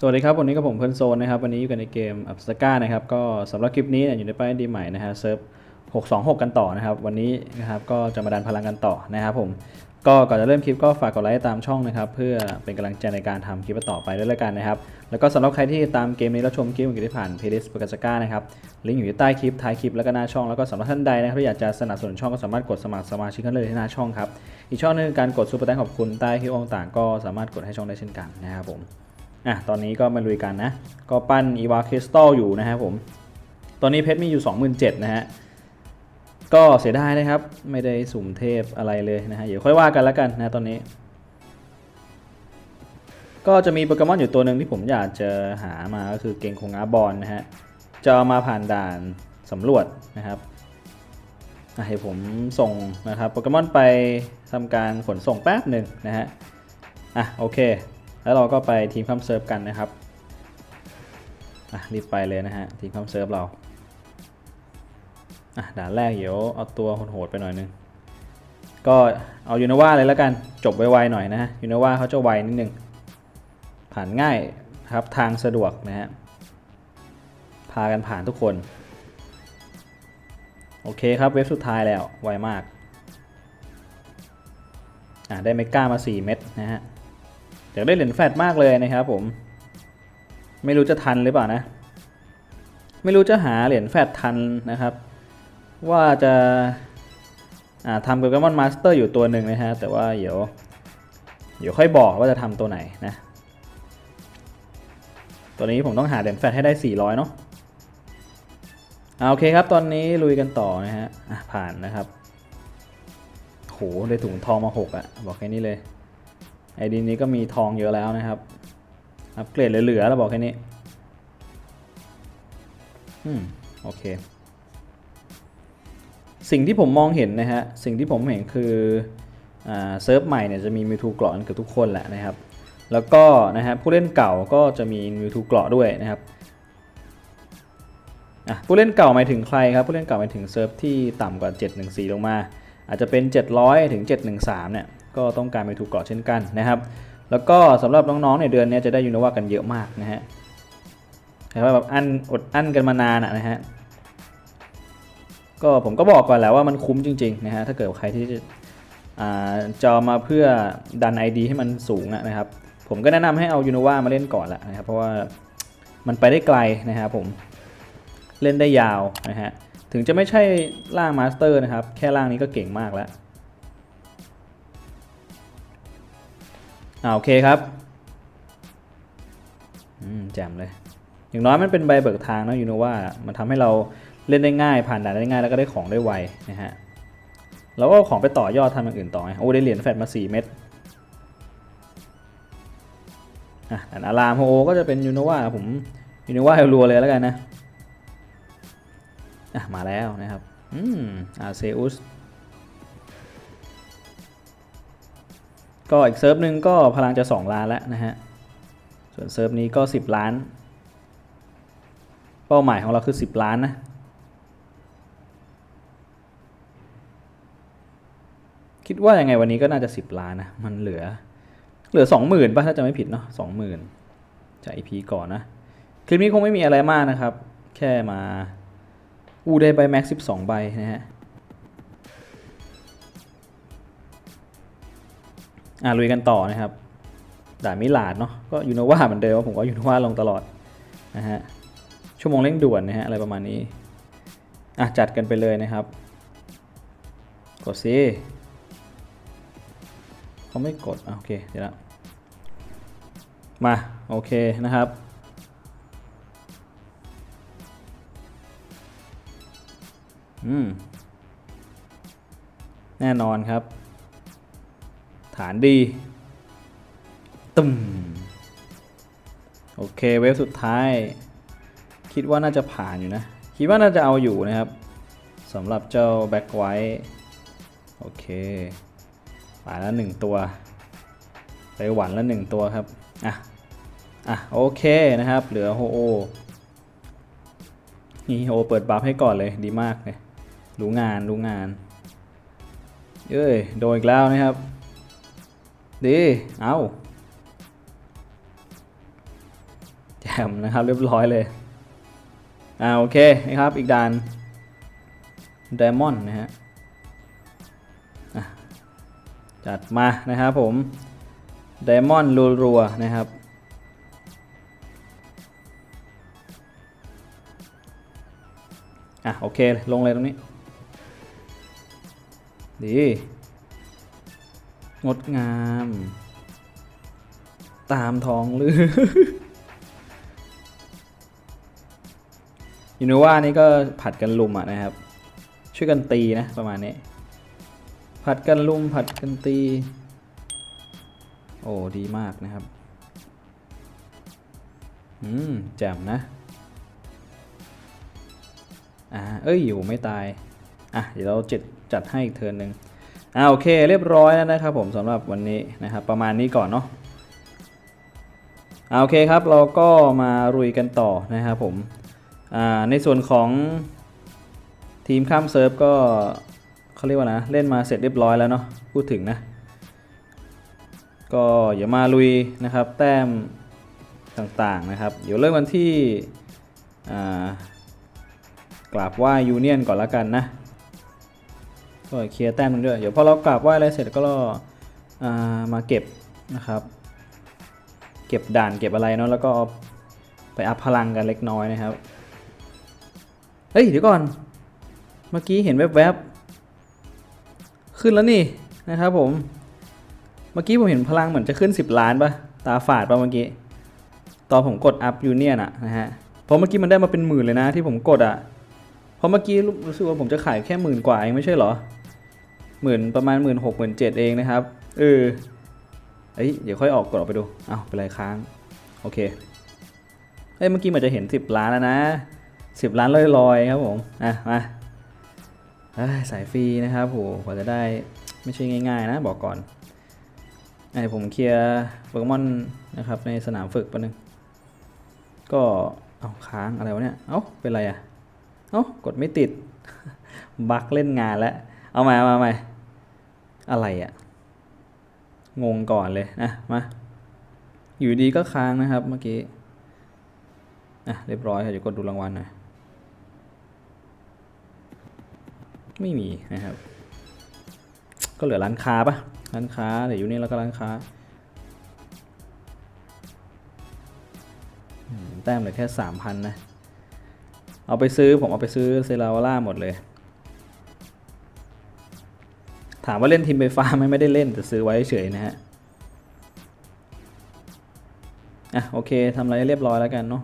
สวัสดีครับ วันนี้กับผมเพื่นโซนนะครับ วันนี้อยู่กันในเกมอับสก้านะครับ ก็สำหรับคลิปนี้อยู่ในป้ายดีใหม่นะฮะเซิร์ฟ626 กันต่อนะครับ วันนี้นะครับก็จะมาดันพลังกันต่อนะครับผมก็ก่อนจะเริ่มคลิปก็ฝากกดไลค์ตามช่องนะครับ เพื่อเป็นกำลังใจในการทำคลิปต่อไปด้วยแล้วกันนะครับ แล้วก็สำหรับใครที่ตามเกมนี้แล้วชมคลิปอื่นที่ผ่านเพลย์ลิสต์ปกสก้านะครับลิงก์อยู่ที่ใต้คลิปท้ายคลิปแล้วก็หน้าช่องแล้วก็สำหรับท่านใดนะครับที่อยากจะสนับสนุนช่องก็สามารถกดสมัครสมาชิกกันเลยที่หน้าช่องครับอีกช่องนึงการกดซูเปอร์แตงขอบคุณใต้คลิปต่างก็สามารถกดให้ช่องได้เช่นกันนะครับผม อะตอนนี้ก็มาลุยกันนะ ก็ปั้นอีวาคริสตัลอยู่นะครับผม ตอนนี้เพชรมีอยู่ 27,000นะฮะ ก็เสียดายนะครับ ไม่ได้สุ่มเทพอะไรเลยนะฮะ เดี๋ยวค่อยว่ากันแล้วกันนะตอนนี้ ก็จะมีโปเกมอนอยู่ตัวหนึ่งที่ผมอยากจะหามาก็คือเกงคงอาบอลนะฮะ จะเอามาผ่านด่านสำรวจนะครับให้ผมส่งนะครับโปเกมอนไปทำการขนส่งแป๊บหนึ่งนะฮะ อะโอเค แล้วเราก็ไปทีมคัมเซิร์ฟกันนะครับอะรีบไปเลยนะฮะทีมคัมเซิร์ฟเราอะด่านแรกเดี๋ยวเอาตัวโหดๆไปหน่อยนึงก็เอายูนาวาเลยแล้วกันจบไวๆหน่อยนะฮะยูนาวาเขาจะไวนิดนึงผ่านง่ายครับทางสะดวกนะฮะพากันผ่านทุกคน โอเคครับเว็บสุดท้ายแล้วไวมากอะได้เมก้ามา 4 เม็ดนะฮะ อยากได้เหรียญแฟดมากเลยนะครับผม ไม่รู้จะทันหรือเปล่านะ ไม่รู้จะหาเหรียญแฟดทันนะครับ ว่าจะาทำโปเกมอนมาสเตอร์อยู่ตัวหนึ่งนะฮะ แต่ว่าเดี๋ยวเดี๋ยวค่อยบอกว่าจะทำตัวไหนนะ ตัวนี้ผมต้องหาเหรียญแฟดให้ได้ 400 เนาะอ่าโอเคครับ ตอนนี้ลุยกันต่อนะฮะอะผ่านนะครับ โห ได้ถุงทองมา 6อะ่ะ บอกแค่นี้เลย ไอดีนี้ก็มีทองเยอะแล้วนะครับ อัปเกรดเหลือๆแล้วบอกแค่นี้ อืม โอเค สิ่งที่ผมมองเห็นนะฮะ สิ่งที่ผมเห็นคืออ่าเซิร์ฟใหม่เนี่ยจะมีมิวทูเกราะกันเกือบทุกคนแหละนะครับ แล้วก็นะฮะผู้เล่นเก่าก็จะมีมิวทูเกราะด้วยนะครับอะผู้เล่นเก่าหมายถึงใครครับ ผู้เล่นเก่าหมายถึงเซิร์ฟที่ต่ำกว่า 714 ลงมา อาจจะเป็น 700 ถึง 713 เนี่ย ก็ต้องการไปถูกเกาะเช่นกันนะครับ แล้วก็สำหรับน้องๆในเดือนนี้จะได้ยูนิว่ากันเยอะมากนะฮะแต่ว่าแบบอันอดอั้นกันมานานะนะฮะก็ผมก็บอกก่อนแล้วว่ามันคุ้มจริงๆนะฮะถ้าเกิดใครที่จะอ่อมาเพื่อดัน ID ให้มันสูงนะครับ ผมก็แนะนำให้เอายูนิว่ามาเล่นก่อนละนะครับ เพราะว่ามันไปได้ไกลนะครับผมเล่นได้ยาวนะฮะถึงจะไม่ใช่ร่างมาสเตอร์นะครับ แค่ร่างนี้ก็เก่งมากแล้ว อ่าโอเคครับอืมแจ่มเลย อย่างน้อยมันเป็นใบเบิกทางนะยูโนว่ามันทำให้เราเล่นได้ง่ายผ่านด่านได้ง่ายแล้วก็ได้ของได้ไวนะฮะแล้วก็เอาของไปต่อยอดทำอย่างอื่นต่อไงโอ้ได้เหรียญแฟดมา 4 เม็ดอะด่านอารามโฮก็จะเป็นยูโนว่าผมยูโนว่ารัวเลยแล้วกันนะอะมาแล้วนะครับอืมอาเซอุส ก็อีกเซิร์ฟหนึ่งก็พลังจะ 2 ล้านแล้วนะฮะ ส่วนเซิร์ฟนี้ก็ 10 ล้าน เป้าหมายของเราคือ 10 ล้านนะ คิดว่ายังไงวันนี้ก็น่าจะ 10 ล้านนะ มันเหลือ เหลือ 20,000ป่ะถ้าจะไม่ผิดเนาะ20,000จาก EP ก่อนนะ คลิปนี้คงไม่มีอะไรมากนะครับ แค่มา อูได้ใบแม็ก12 ใบนะฮะ อ่าลุยกันต่อนะครับด่ามิลาดเนาะก็ยูโนวาเหมือนเดิมผมก็ยูโนวาลงตลอดนะฮะชั่วโมงเร่งด่วนนะฮะอะไรประมาณนี้อะจัดกันไปเลยนะครับ กดซิเขาไม่กดอะโอเคเดี๋ยวละมาโอเคนะครับอืมแน่นอนครับ ฐานดีตึมโอเคเวฟสุดท้าย คิดว่าน่าจะผ่านอยู่นะ คิดว่าน่าจะเอาอยู่นะครับสำหรับเจ้าแบ็คไวท์โอเคผ่านแล้วหนึ่งตัวไปหวันแล้วหนึ่งตัวครับ อะ อะ โอเคนะครับ เหลือโฮโอนี่โฮโอเปิดบัฟให้ก่อนเลยดีมากเลยรู้งานรู้งาน เอ้ย โดนอีกแล้วนะครับ ดี เอาแจมนะครับเรียบร้อยเลย อ่าโอเคนะครับอีกด่านไดมอนด์นะฮะอะจัดมานะครับผมไดมอนด์รัวๆนะครับอะโอเคลงเลยตรงนี้ ดี งดงาม ตามท้องเรือยูโนว่านี่ก็ผัดกันลุมอะนะครับ ช่วยกันตีนะประมาณนี้ ผัดกันลุมผัดกันตี โอ้ดีมากนะครับ อืมแจ่มนะ อ่า เอ้ยอยู่ไม่ตาย อะ เดี๋ยวเราจัดจัดให้อีกเทิร์นหนึ่ง อ่าโอเคเรียบร้อยแล้วนะครับผมสำหรับวันนี้นะครับประมาณนี้ก่อนเนาะอ่าโอเคครับเราก็มารุยกันต่อนะครับผมอ่าในส่วนของทีมข้ามเซิร์ฟก็เขาเรียกว่านะเล่นมาเสร็จเรียบร้อยแล้วเนาะพูดถึงนะ ก็เดี๋ยวมาลุยนะครับแต้มต่างๆนะครับ เดี๋ยวเริ่มกันที่อ่ากราบไหว้ยูเนียนก่อนละกันนะ ก็เคลียร์แต้มนึงด้วย เดี๋ยวพอเรากราบไหว้อะไรเสร็จก็อ่ามาเก็บนะครับ เก็บด่านเก็บอะไรเนาะแล้วก็ไปอัพพลังกันเล็กน้อยนะครับ เฮ้ยเดี๋ยวก่อน เมื่อกี้เห็นแวบๆ ขึ้นแล้วนี่นะครับผม เมื่อกี้ผมเห็นพลังเหมือนจะขึ้น 10 ล้านปะตาฝาดปะเมื่อกี้ ตอนผมกดอัพยูเนียนอะนะฮะ เพราะเมื่อกี้มันได้มาเป็นหมื่นเลยนะที่ผมกดอะเพราะเมื่อกี้รู้สึกว่าผมจะขายแค่หมื่นกว่าเองไม่ใช่เหรอ หมื่นประมาณหมื่นหกหมื่นเจ็ดเองนะครับเออเอ้ยเดี๋ยวค่อยออกกดออกไปดูอ้าวเป็นไรค้าง โอเคเอ้ยเมื่อกี้มันจะเห็น 10 ล้านแล้วนะ 10 ล้านลอยๆครับผมอะมาสายฟรีนะครับโหกว่าจะได้ไม่ใช่ง่ายๆนะบอกก่อนไอ้ผมเคลียร์โปเกมอนนะครับในสนามฝึกป๊บนึงก็เอาค้างอะไรวะเนี่ย เอ้าเป็นไรอะ เอ้ากดไม่ติด บักเล่นงานแล้ว เอามาเอามามาอะไรอะงงก่อนเลยนะมาอยู่ดีก็ค้างนะครับเมื่อกี้อะเรียบร้อยครับเดี๋ยวกดดูรางวัลหน่อยไม่มีนะครับ ก็เหลือร้านค้าปะร้านค้าเดี๋ยวอยู่นี่แล้วก็ร้านค้าแต้มเหลือแค่สามพันนะ เอาไปซื้อผมเอาไปซื้อเซราวาร่าหมดเลย ถามว่าเล่นทีมไฟฟ้าไหมไม่ได้เล่นแต่ซื้อไว้เฉยนะฮะอะโอเคทำอะไรเรียบร้อยแล้วกันเนาะ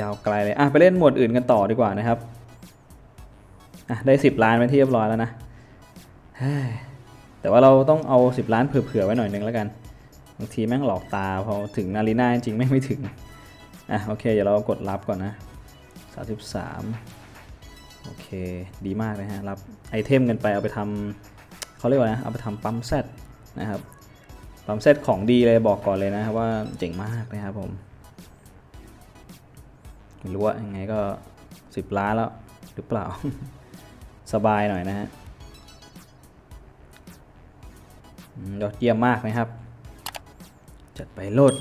ยาวไกลเลยอะไปเล่นหมวดอื่นกันต่อดีกว่านะครับอะได้ 10 ล้านไปที่เรียบร้อยแล้วนะแต่ว่าเราต้องเอา 10 ล้านเผื่อๆไว้หน่อยนึงแล้วกันบางทีแม่งหลอกตาพอถึงนารีนาจริงๆแม่งไม่ถึงอะโอเคเดี๋ยวเรากดรับก่อนนะ 33 ดีมากเลยฮะ รับไอเทมกันไปเอาไปทำเขาเรียกว่านะเอาไปทำปั๊มเซตนะครับ ปั๊มเซตของดีเลยบอกก่อนเลยนะครับว่าเจ๋งมากนะครับผมไม่รู้ว่ายังไงก็ 10 ล้านแล้วหรือเปล่า สบายหน่อยนะฮะยอดเยี่ยมมากนะครับ จัดไปโลด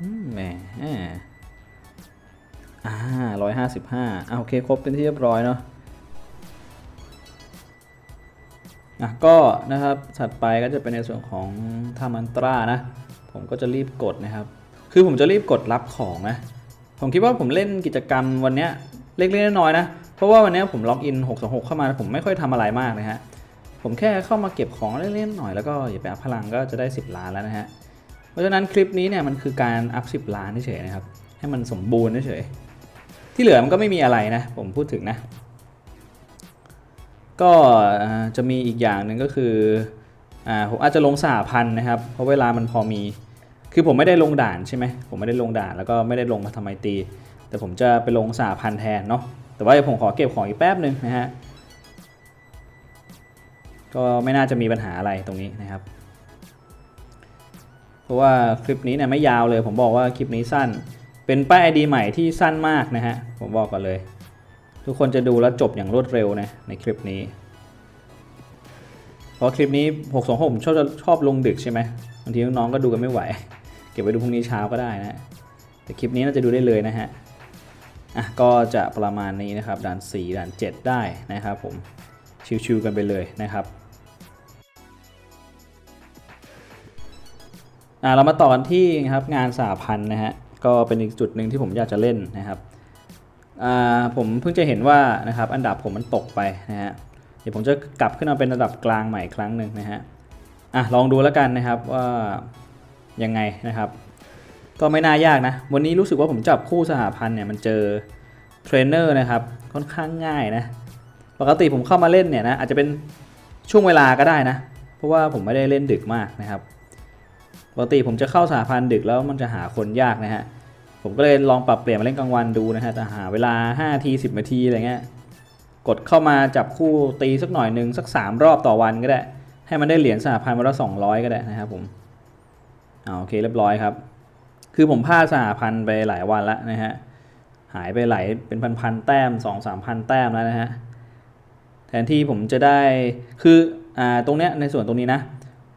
อืมแหม อ่าร้อยห้าสิบห้าอ่าโอเค ครบเป็นที่เรียบร้อยเนาะอะก็นะครับถัดไปก็จะเป็นในส่วนของทามันตรานะ ผมก็จะรีบกดนะครับ คือผมจะรีบกดรับของนะ ผมคิดว่าผมเล่นกิจกรรมวันเนี้ยเล็กๆน้อยๆนะ เพราะว่าวันเนี้ยผมล็อกอิน 626 เข้ามา ผมไม่ค่อยทำอะไรมากนะฮะ ผมแค่เข้ามาเก็บของเล่นๆหน่อยแล้วก็อย่าไปอัพพลังก็จะได้ 10 ล้านแล้วนะฮะ เพราะฉะนั้นคลิปนี้เนี่ยมันคือการอัพ 10 ล้านเฉยๆนะครับ ให้มันสมบูรณ์เฉยๆ ที่เหลือมันก็ไม่มีอะไรนะ ผมพูดถึงนะ ก็จะมีอีกอย่างหนึ่งก็คืออ่าผมอาจจะลงสหพันนะครับ เพราะเวลามันพอมี คือผมไม่ได้ลงด่านใช่ไหมผมไม่ได้ลงด่านแล้วก็ไม่ได้ลงมาทำไมตี แต่ผมจะไปลงสหพันแทนเนาะแต่ว่าผมขอเก็บของอีกแป๊บหนึ่งนะฮะก็ไม่น่าจะมีปัญหาอะไรตรงนี้นะครับ เพราะว่าคลิปนี้เนี่ยไม่ยาวเลย ผมบอกว่าคลิปนี้สั้น เป็นป้ายไอดีใหม่ที่สั้นมากนะฮะ ผมบอกก่อนเลย ทุกคนจะดูแล้วจบอย่างรวดเร็วนะในคลิปนี้โราะคลิปนี้ 626 ผมชอบชอบลงดึกใช่ไหมบางทีน้องๆก็ดูกันไม่ไหว เก็บไว้ดูพรุ่งนี้เช้าก็ได้นะ แต่คลิปนี้น่าจะดูได้เลยนะฮะ อะก็จะประมาณนี้นะครับด่าน 4ด่าน 7 ได้นะครับผม ชิวๆกันไปเลยนะครับอะเรามาต่อกันที่นะครับงานสาพันธ์นะฮะ ก็เป็นอีกจุดหนึ่งที่ผมอยากจะเล่นนะครับอ่าผมเพิ่งจะเห็นว่านะครับอันดับผมมันตกไปนะฮะเดี๋ยวผมจะกลับขึ้นมาเป็นระดับกลางใหม่ครั้งหนึ่งนะฮะอะลองดูแล้วกันนะครับว่ายังไงนะครับ ก็ไม่น่ายากนะ วันนี้รู้สึกว่าผมจับคู่สหพันธ์เนี่ยมันเจอเทรนเนอร์นะครับค่อนข้างง่ายนะปกติผมเข้ามาเล่นเนี่ยนะอาจจะเป็นช่วงเวลาก็ได้นะ เพราะว่าผมไม่ได้เล่นดึกมากนะครับ ปกติผมจะเข้าสหพันธ์ดึกแล้วมันจะหาคนยากนะฮะ ผมก็เลยลองปรับเปลี่ยนมาเล่นกลางวันดูนะฮะแต่หาเวลา5ที10นาทีอะไรเงี้ย กดเข้ามาจับคู่ตีสักหน่อยหนึ่งสัก 3 รอบต่อวันก็ได้ ให้มันได้เหรียญสหพันธ์วันละ200 ก็ได้นะครับผมเอาโอเคเรียบร้อยครับ คือผมพลาดสหพันธ์ไปหลายวันแล้วนะฮะ หายไปหลายเป็นพันๆแต้ม 2 3พันแต้มแล้วนะฮะ แทนที่ผมจะได้ คืออ่าตรงเนี้ยในส่วนตรงนี้นะ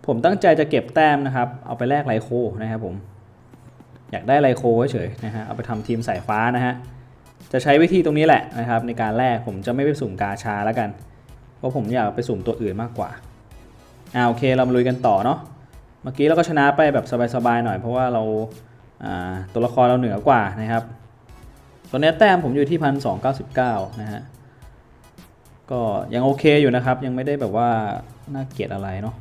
ผมตั้งใจจะเก็บแต้มนะครับ เอาไปแลกไลโคนะครับผม อยากได้ไลโคเฉยๆนะฮะ เอาไปทำทีมสายฟ้านะฮะ จะใช้วิธีตรงนี้แหละนะครับ ในการแลกผมจะไม่ไปสุ่มกาชาแล้วกัน เพราะผมอยากไปสุ่มตัวอื่นมากกว่า อ่าโอเคเรามาลุยกันต่อเนาะ เมื่อกี้เราก็ชนะไปแบบสบายๆหน่อย เพราะว่าเราอ่าตัวละครเราเหนือกว่านะครับตอนนี้แต้มผมอยู่ที่พันสองนะฮะ ก็ยังโอเคอยู่นะครับ ยังไม่ได้แบบว่าน่าเกลียดอะไรเนาะ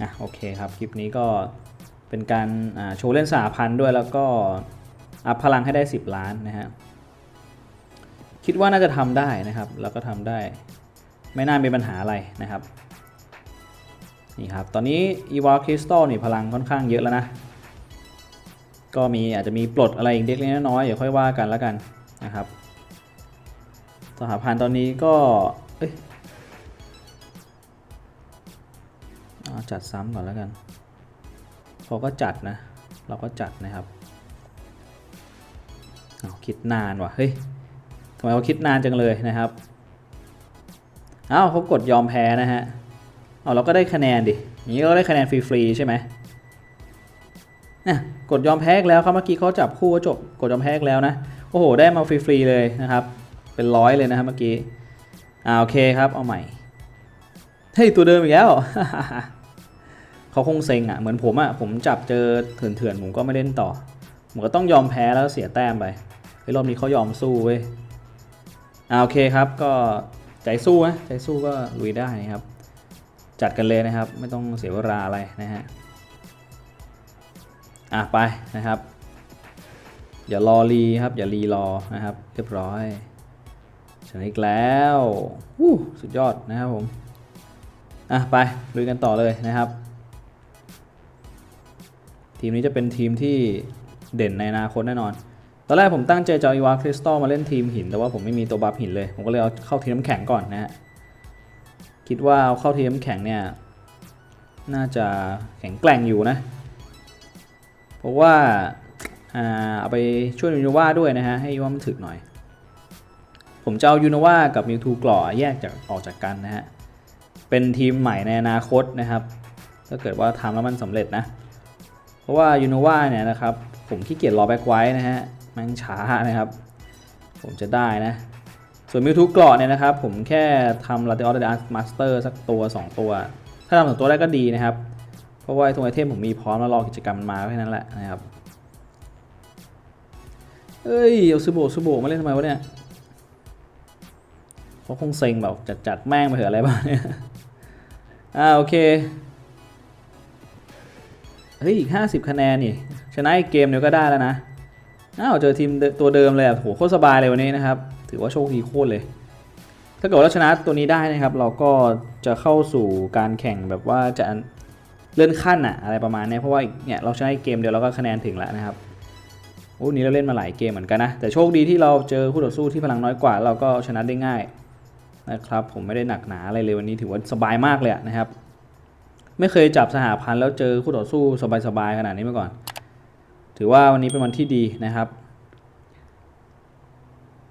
อะโอเคครับคลิปนี้ก็เป็นการโชว์เล่นสาพันด้วยแล้วก็อัพพลังให้ได้ 10 ล้านนะฮะคิดว่าน่าจะทำได้นะครับ แล้วก็ทำได้ไม่น่ามีปัญหาอะไรนะครับนี่ครับตอนนี้อีวาคริสตัลนี่พลังค่อนข้างเยอะแล้วนะ ก็มีอาจจะมีปลดอะไรอีกเล็กน้อยเดี๋ยวค่อยว่ากันแล้วกันนะครับ สหพันธ์ตอนนี้ก็เอ้ย เอาจัดซ้ำก่อนแล้วกันเขาก็จัดนะ เราก็จัดนะครับเอาคิดนานว่ะ เฮ้ยทำไมเขาคิดนานจังเลยนะครับเอ้าเขากดยอมแพ้นะฮะ เอาเราก็ได้คะแนนดิ อย่างนี้ก็ได้คะแนนฟรีๆใช่ไหมเนี่ยกดยอมแพ้แล้วครับเมื่อกี้เขาจับคู่ก็จบกดยอมแพ้แล้วนะ โอ้โห ได้มาฟรีๆเลยนะครับ เป็นร้อยเลยนะครับเมื่อกี้ อ่าโอเคครับ เอาใหม่ เฮ้ยตัวเดิมอีกแล้ว เขาคงเซ็งอะเหมือนผมอะผมจับเจอเถื่อนๆผมก็ไม่เล่นต่อผมก็ต้องยอมแพ้แล้วเสียแต้มไปไอ้รอบนี้เขายอมสู้เว้ยอ่าโอเคครับก็ใจสู้นะใจสู้ก็ลุยได้นะครับ จัดกันเลยนะครับ ไม่ต้องเสียเวลาอะไรนะฮะอะไปนะครับ อย่ารอรีครับ อย่ารีรอนะครับ เรียบร้อยชนะอีกแล้ววู้สุดยอดนะครับผมอะไปลุยกันต่อเลยนะครับ ทีมนี้จะเป็นทีมที่เด่นในอนาคตแน่นอน ตอนแรกผมตั้งใจจะเอาอีวาคริสตัลมาเล่นทีมหิน แต่ว่าผมไม่มีตัวบัฟหินเลย ผมก็เลยเอาเข้าทีมน้ำแข็งก่อนนะฮะ คิดว่าเอาเข้าทีมน้ำแข็งเนี่ย น่าจะแข็งแกร่งอยู่นะ เพราะว่าอ่าเอาไปช่วยยูโนวาด้วยนะฮะ ให้ยูโนวามันถึกหน่อย ผมจะเอายูโนวากับมิวทูกล่อแยกจากออกจากกันนะฮะ เป็นทีมใหม่ในอนาคตนะครับ ถ้าเกิดว่าทำแล้วมันสำเร็จนะ ราะว่ายูโนวาเนี่ยนะครับ ผมขี้เกียจรอแบ็กไว้นะฮะมันช้านะครับ ผมจะได้นะ ส่วนมิวทูกรอเนี่ยนะครับ ผมแค่ทำลาเตอร์ดานมาสเตอร์สักตัว 2 ตัว ถ้าทำสองตัวได้ก็ดีนะครับ เพราะว่าไอ้ตัวไอเทมผมมีพร้อมแล้วรอกิจกรรมมันมาแค่นั้นแหละนะครับเอ้ยเอาซูโบซูโบมาเล่นทำไมวะเนี่ยเขาคงเซ็งแบบจัดจัดๆแม่งไปเถอะอะไรบ้างเนี่ยอ่าโอเค เฮ้ยอีกห้าสิบคะแนนนี่ชนะอีกเกมเดียวก็ได้แล้วนะอ้าวเจอทีมตัวเดิมเลยอะโหโคตรสบายเลยวันนี้นะครับ ถือว่าโชคดีโคตรเลย ถ้าเกิดว่าเราชนะตัวนี้ได้นะครับ เราก็จะเข้าสู่การแข่งแบบว่าจะเลื่อนขั้นอะอะไรประมาณนี้เพราะว่าอีกเนี่ยเราชนะอีกเกมเดียวเราก็คะแนนถึงแล้วนะครับโอ้นี้เราเล่นมาหลายเกมเหมือนกันนะแต่โชคดีที่เราเจอคู่ต่อสู้ที่พลังน้อยกว่า เราก็ชนะได้ง่ายนะครับผมไม่ได้หนักหนาอะไรเลยวันนี้ถือว่าสบายมากเลยนะครับ ไม่เคยจับสหพันธ์แล้วเจอคู่ต่อสู้สบายๆขนาดนี้มาก่อน ถือว่าวันนี้เป็นวันที่ดีนะครับ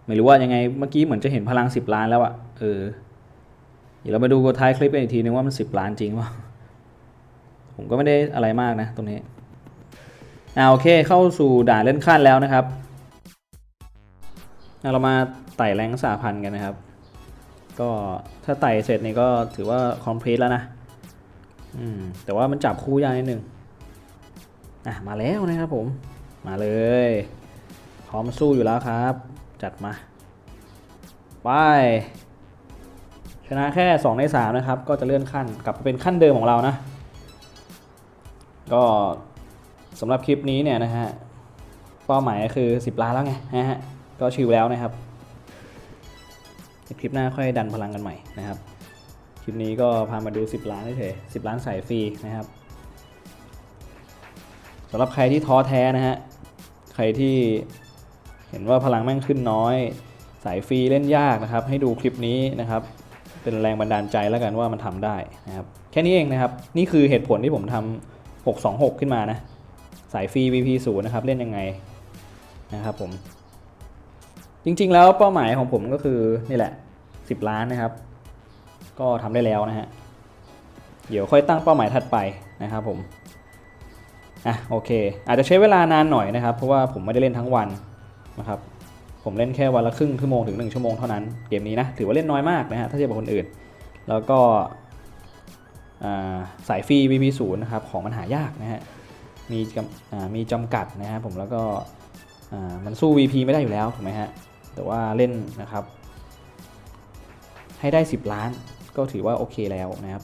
ไม่รู้ว่ายังไงเมื่อกี้เหมือนจะเห็นพลัง 10 ล้านแล้วอะเออเดี๋ยวเรามาดูท้ายคลิปกันอีกทีนึงว่ามัน 10 ล้านจริงวะผมก็ไม่ได้อะไรมากนะตรงนี้อ่าโอเคเข้าสู่ด่านเล่นขั้นแล้วนะครับเรามาไต่แรงสาพันธ์กันนะครับ ก็ถ้าไต่เสร็จนี่ก็ถือว่าคอมพลีทแล้วนะ แต่ว่ามันจับคู่ยากนิดนึงอะมาแล้วนะครับผม มาเลย พร้อมสู้อยู่แล้วครับ จัดมา ไป ชนะแค่ 2 ใน 3 นะครับ ก็จะเลื่อนขั้นกลับไปเป็นขั้นเดิมของเรานะ ก็สำหรับคลิปนี้เนี่ยนะฮะเป้าหมายก็คือ 10 ล้านแล้วไงนะฮะก็ชิลแล้วนะครับ คลิปหน้าค่อยดันพลังกันใหม่นะครับ ลิปนี้ก็พามาดู 10 ล้านเฉยๆ10ล้านสายฟรีนะครับสำหรับใครที่ท้อแท้นะฮะ ใครที่เห็นว่าพลังแม่งขึ้นน้อย สายฟรีเล่นยากนะครับ ให้ดูคลิปนี้นะครับ เป็นแรงบันดาลใจแล้วกันว่ามันทำได้นะครับ แค่นี้เองนะครับ นี่คือเหตุผลที่ผมทำ626 ขึ้นมานะ สายฟรี VP 0นะครับ เล่นยังไงนะครับผม จริงๆแล้วเป้าหมายของผมก็คือนี่แหละ 10 ล้านนะครับ ก็ทำได้แล้วนะฮะ เดี๋ยวค่อยตั้งเป้าหมายถัดไปนะครับผม อะโอเค อาจจะใช้เวลานานหน่อยนะครับ เพราะว่าผมไม่ได้เล่นทั้งวันนะครับผมเล่นแค่วันละครึ่งชั่วโมงถึง 1 ชั่วโมงเท่านั้นเกมนี้นะถือว่าเล่นน้อยมากนะฮะถ้าเทียบกับคนอื่น แล้วก็สายฟรี VP 0 นะครับของมันหายากนะฮะมีมีจำกัดนะครับผมแล้วก็มันสู้ VP ไม่ได้อยู่แล้วถูกไหมฮะแต่ว่าเล่นนะครับ ให้ได้ 10 ล้าน ก็ถือว่าโอเคแล้วนะครับ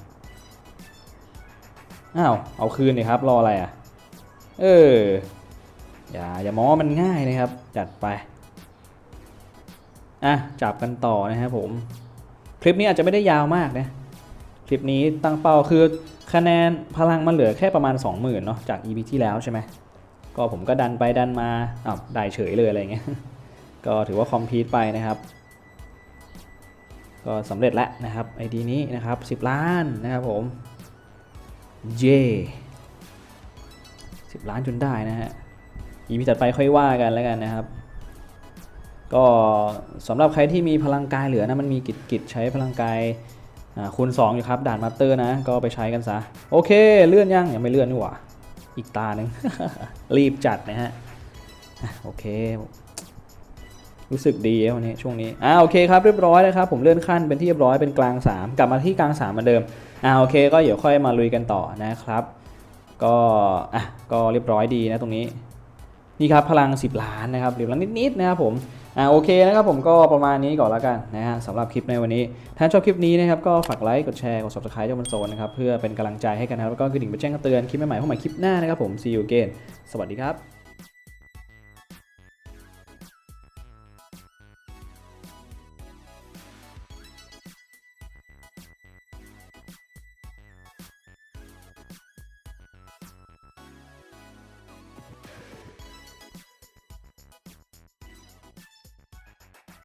อ้าว เอาคืนเลยครับ รออะไรอะ เออ อย่าอย่ามองว่ามันง่ายนะครับ จัดไป อะ จับกันต่อนะครับผม คลิปนี้อาจจะไม่ได้ยาวมากนะ คลิปนี้ตั้งเป้าคือคะแนนพลังมันเหลือแค่ประมาณ 20,000เนาะจาก EP ที่แล้วใช่ไหม ก็ผมก็ดันไปดันมาอ้าวได้เฉยเลยอะไรเงี้ย ก็ถือว่าคอมพลีทไปนะครับ ก็สำเร็จแล้วนะครับไอดีนี้นะครับ 10 ล้านนะครับผมเย่10ล้านจนได้นะฮะอีพีถัดไปค่อยว่ากันแล้วกันนะครับ ก็สำหรับใครที่มีพลังกายเหลือนะมันมีกิจกิจใช้พลังกายคูณ2อยู่ครับด่านมาสเตอร์นะ ก็ไปใช้กันซะ โอเค เลื่อนยังยังไม่เลื่อนนี่หว่า อีกตาหนึ่งรีบจัดนะฮะ โอเค รู้สึกดีวันนี้ช่วงนี้อ่าโอเคครับเรียบร้อยแล้วครับผมเลื่อนขั้นเป็นที่เรียบร้อยเป็นกลาง 3 กลับมาที่กลาง3เหมือนเดิมอ่าโอเค ก็เดี๋ยวค่อยมาลุยกันต่อนะครับ ก็อะก็เรียบร้อยดีนะตรงนี้นี่ครับพลัง 10 ล้านนะครับเหลือล้านนิดๆนะครับผมอ่าโอเคนะครับผมก็ประมาณนี้ก่อนแล้วกันนะฮะสำหรับคลิปในวันนี้ ถ้าชอบคลิปนี้นะครับก็ฝากไลค์กดแชร์กด subscribe เจ้าบนโซนนะครับเพื่อเป็นกำลังใจให้กันนะครับแล้วก็กระดิ่งไปแจ้งเตือนคลิปใหม่ๆเข้ามาคลิปหน้านะครับผม see you again สวัสดีครับ